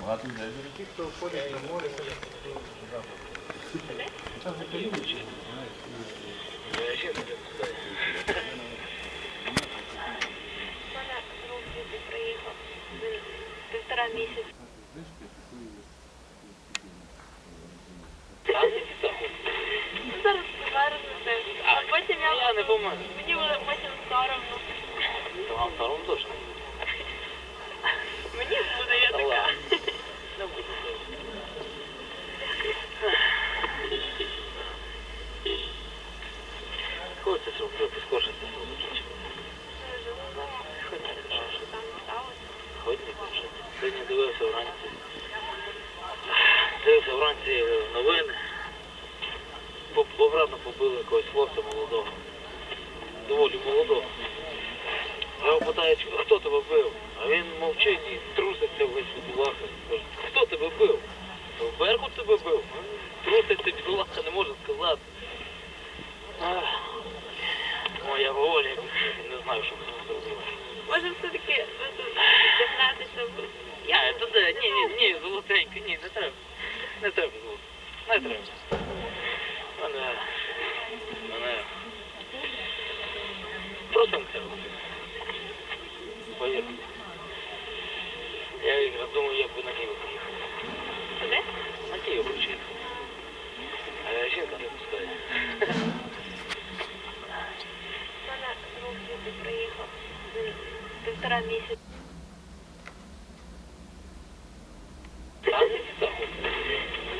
Багато людей буде. Ті, хто ходять на море, це там же люди. У мене друг звідти приїхав. Він півтора місяця. Зараз повернути, а потім я, Я не помню. мені буде потім соромно. То вам втором точно. Мені буде, я така. ви поскоршити зустріч. Що там сталося? Хоч не. Сьогодні дивився вранці. Дивився вранці е, новини. Обратно побили якогось хлопця молодого. Доволі молодого. Я його питаю, «Чи- хто тебе бив? А він мовчить і труситься весь бідолаха. Хто тебе бив? «Та Беркут тебе бив? Труситься бідолаха, не може сказати. Ах, Моя воля, не знаю, що би з. Може все-таки бо Я, Я це де? Ні, ні, ні, золотенько, ні, не треба. Не треба золото. Не треба. Мене. Мене. Просто не треба. Повір. Я якраз думаю, як би на Київ поїхав. Куди? На Київ вчити. А жінка не пускає. У мене друг звідти приїхав. Півтора місяця.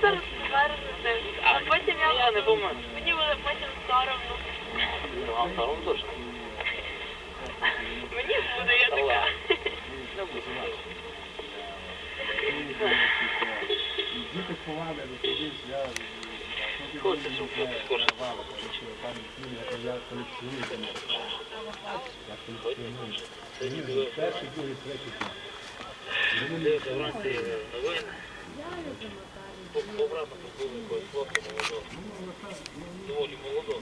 Зараз повернути, а потім я, Я не помню. мені буде потім соромно. То вам втором точно. Мені буде, я Та така. ладно. Не буду. Діти ховали, виходить, я... Хочеться, щоб ви поскоршити Я колекціоную. Я колекціоную. Сьогодні дивився Перший, другий, третій. Дивився вранці е, новини. По- Обратно побили якогось хлопця молодого. Доволі молодого.